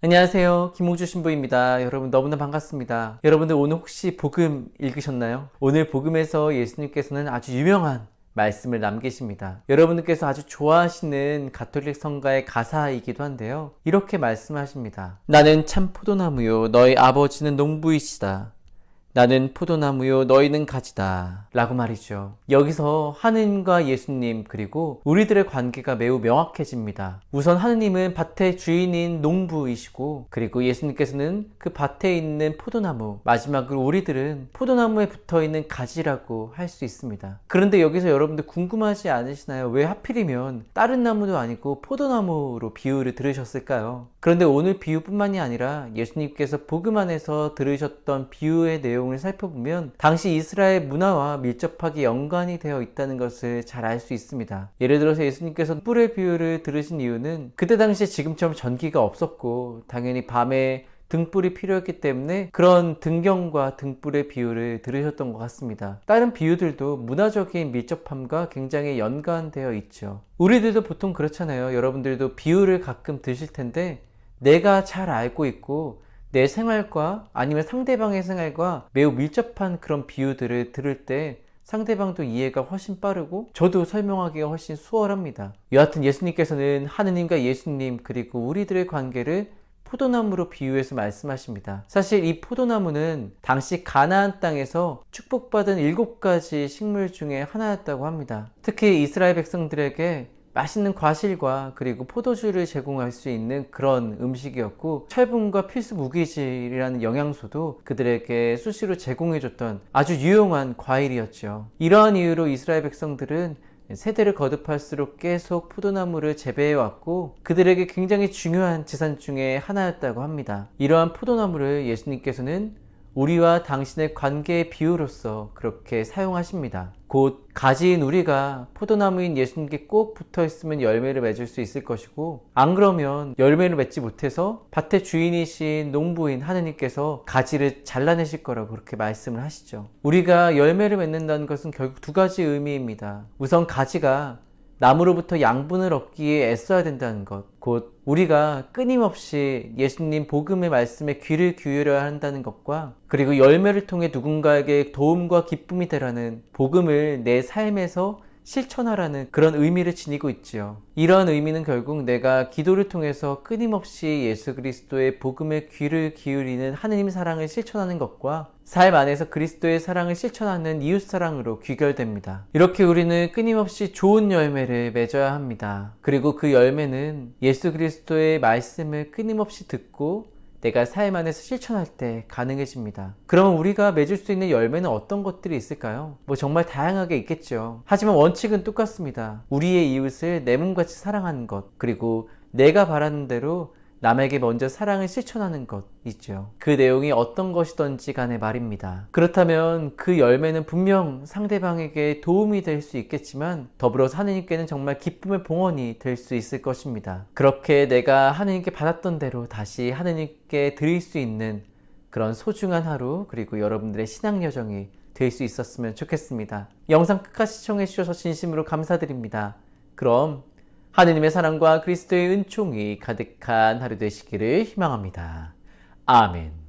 안녕하세요. 김홍주 신부입니다. 여러분 너무나 반갑습니다. 여러분들 오늘 혹시 복음 읽으셨나요? 오늘 복음에서 예수님께서는 아주 유명한 말씀을 남기십니다. 여러분들께서 아주 좋아하시는 가톨릭 성가의 가사이기도 한데요. 이렇게 말씀하십니다. 나는 참 포도나무요. 너희 아버지는 농부이시다. 나는 포도나무요 너희는 가지다 라고 말이죠. 여기서 하느님과 예수님 그리고 우리들의 관계가 매우 명확해집니다. 우선 하느님은 밭의 주인인 농부이시고 그리고 예수님께서는 그 밭에 있는 포도나무 마지막으로 우리들은 포도나무에 붙어있는 가지라고 할 수 있습니다. 그런데 여기서 여러분들 궁금하지 않으시나요? 왜 하필이면 다른 나무도 아니고 포도나무로 비유를 들으셨을까요? 그런데 오늘 비유뿐만이 아니라 예수님께서 복음 안에서 들으셨던 비유의 내용 을 살펴보면 당시 이스라엘 문화와 밀접하게 연관이 되어 있다는 것을 잘 알 수 있습니다. 예를 들어서 예수님께서 뿔의 비유를 들으신 이유는 그때 당시에 지금처럼 전기가 없었고 당연히 밤에 등불이 필요했기 때문에 그런 등경과 등불의 비유를 들으셨던 것 같습니다. 다른 비유들도 문화적인 밀접함과 굉장히 연관되어 있죠. 우리들도 보통 그렇잖아요. 여러분들도 비유를 가끔 드실 텐데 내가 잘 알고 있고 내 생활과 아니면 상대방의 생활과 매우 밀접한 그런 비유들을 들을 때 상대방도 이해가 훨씬 빠르고 저도 설명하기가 훨씬 수월합니다. 여하튼 예수님께서는 하느님과 예수님 그리고 우리들의 관계를 포도나무로 비유해서 말씀하십니다. 사실 이 포도나무는 당시 가나안 땅에서 축복받은 일곱 가지 식물 중에 하나였다고 합니다. 특히 이스라엘 백성들에게 맛있는 과실과 그리고 포도주를 제공할 수 있는 그런 음식이었고 철분과 필수 무기질이라는 영양소도 그들에게 수시로 제공해줬던 아주 유용한 과일이었죠. 이러한 이유로 이스라엘 백성들은 세대를 거듭할수록 계속 포도나무를 재배해왔고 그들에게 굉장히 중요한 재산 중에 하나였다고 합니다. 이러한 포도나무를 예수님께서는 우리와 당신의 관계의 비유로서 그렇게 사용하십니다. 곧 가지인 우리가 포도나무인 예수님께 꼭 붙어 있으면 열매를 맺을 수 있을 것이고 안 그러면 열매를 맺지 못해서 밭의 주인이신 농부인 하느님께서 가지를 잘라내실 거라고 그렇게 말씀을 하시죠. 우리가 열매를 맺는다는 것은 결국 두 가지 의미입니다. 우선 가지가 나무로부터 양분을 얻기에 애써야 된다는 것. 곧 우리가 끊임없이 예수님 복음의 말씀에 귀를 기울여야 한다는 것과 그리고 열매를 통해 누군가에게 도움과 기쁨이 되라는 복음을 내 삶에서 실천하라는 그런 의미를 지니고 있지요. 이러한 의미는 결국 내가 기도를 통해서 끊임없이 예수 그리스도의 복음에 귀를 기울이는 하느님 사랑을 실천하는 것과 삶 안에서 그리스도의 사랑을 실천하는 이웃 사랑으로 귀결됩니다. 이렇게 우리는 끊임없이 좋은 열매를 맺어야 합니다. 그리고 그 열매는 예수 그리스도의 말씀을 끊임없이 듣고 내가 삶 안에서 실천할 때 가능해집니다. 그러면 우리가 맺을 수 있는 열매는 어떤 것들이 있을까요? 뭐 정말 다양하게 있겠죠. 하지만 원칙은 똑같습니다. 우리의 이웃을 내 몸같이 사랑하는 것, 그리고 내가 바라는 대로 남에게 먼저 사랑을 실천하는 것 있죠. 그 내용이 어떤 것이든지 간에 말입니다. 그렇다면 그 열매는 분명 상대방에게 도움이 될 수 있겠지만 더불어서 하느님께는 정말 기쁨의 봉헌이 될 수 있을 것입니다. 그렇게 내가 하느님께 받았던 대로 다시 하느님께 드릴 수 있는 그런 소중한 하루 그리고 여러분들의 신앙 여정이 될 수 있었으면 좋겠습니다. 영상 끝까지 시청해 주셔서 진심으로 감사드립니다. 그럼 하느님의 사랑과 그리스도의 은총이 가득한 하루 되시기를 희망합니다. 아멘.